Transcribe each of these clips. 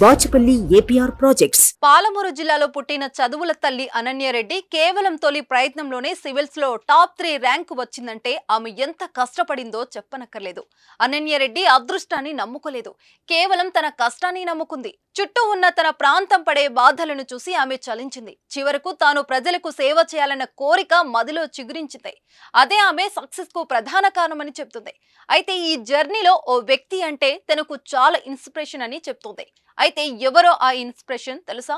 Bachapalli APR projects. Palamuru జిల్లాలో పుట్టిన చదువుల తల్లి అనన్యారెడ్డి కేవలం తొలి ప్రయత్నంలోనే సివిల్స్లో టాప్ త్రీ ర్యాంక్ వచ్చిందంటే ఆమె ఎంత కష్టపడిందో చెప్పనక్కర్లేదు. అనన్యారెడ్డి అదృష్టాన్ని నమ్ముకోలేదు. కేవలం తన కష్టాన్ని నమ్ముకుంది. చుట్టూ ఉన్న తన ప్రాంతం పడే బాధలను చూసి ఆమె చలించింది. చివరకు తాను ప్రజలకు సేవ చేయాలన్న కోరిక మదిలో చిగురించింది. అదే ఆమె సక్సెస్కు ప్రధాన కారణమని చెప్తుంది అయితే ఈ జర్నీలో ఓ వ్యక్తి అంటే తనకు చాలా ఇన్స్పిరేషన్ అని చెప్తుంది అయితే ఎవరో ఆ ఇన్స్పిరేషన్ తెలుసా?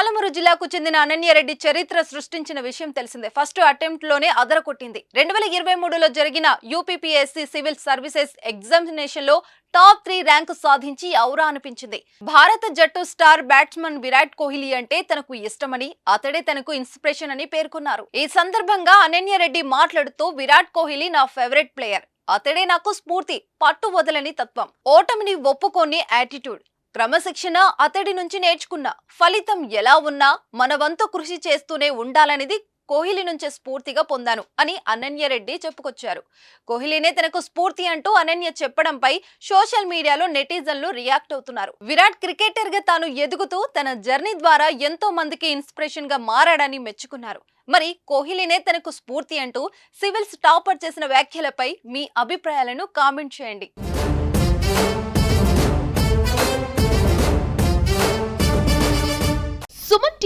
పాలమూరు జిల్లాకు చెందిన అనన్యరెడ్డి చరిత్ర సృష్టించిన విషయం తెలిసిందే. ఫస్ట్ అటెంప్ట్లోనే అదరకొట్టింది రెండు వేల ఇరవై మూడులో జరిగిన యూపీపీఎస్సీ సివిల్ సర్వీసెస్ ఎగ్జామినేషన్లో టాప్ త్రీ ర్యాంకు సాధించి ఔరా అనిపించింది. భారత జట్టు స్టార్ బ్యాట్స్మన్ విరాట్ కోహ్లీ అంటే తనకు ఇష్టమని అతడే తనకు ఇన్స్పిరేషన్ అని పేర్కొన్నారు. ఈ సందర్భంగా అనన్యరెడ్డి మాట్లాడుతూ విరాట్ కోహ్లీ నా ఫేవరెట్ ప్లేయర్. అతడే నాకు స్ఫూర్తి పట్టు వదలని తత్వం. ఓటమిని ఒప్పుకోని యాటిట్యూడ్. క్రమశిక్షణ అతడి నుంచి నేర్చుకున్న. ఫలితం ఎలా ఉన్నా మన వంతు కృషి చేస్తూనే ఉండాలనేది కోహ్లీ నుంచే స్ఫూర్తిగా పొందాను అని అనన్యరెడ్డి చెప్పుకొచ్చారు. కోహ్లీనే తనకు స్ఫూర్తి అంటూ అనన్య చెప్పడంపై సోషల్ మీడియాలో నెటిజన్లు రియాక్ట్ అవుతున్నారు. విరాట్ క్రికెటర్గా తాను ఎదుగుతూ తన జర్నీ ద్వారా ఎంతో మందికి ఇన్స్పిరేషన్గా మారాడని మెచ్చుకున్నారు. మరి కోహ్లీనే తనకు స్ఫూర్తి అంటూ సివిల్స్ టాపర్ చేసిన వ్యాఖ్యలపై మీ అభిప్రాయాలను కామెంట్ చేయండి.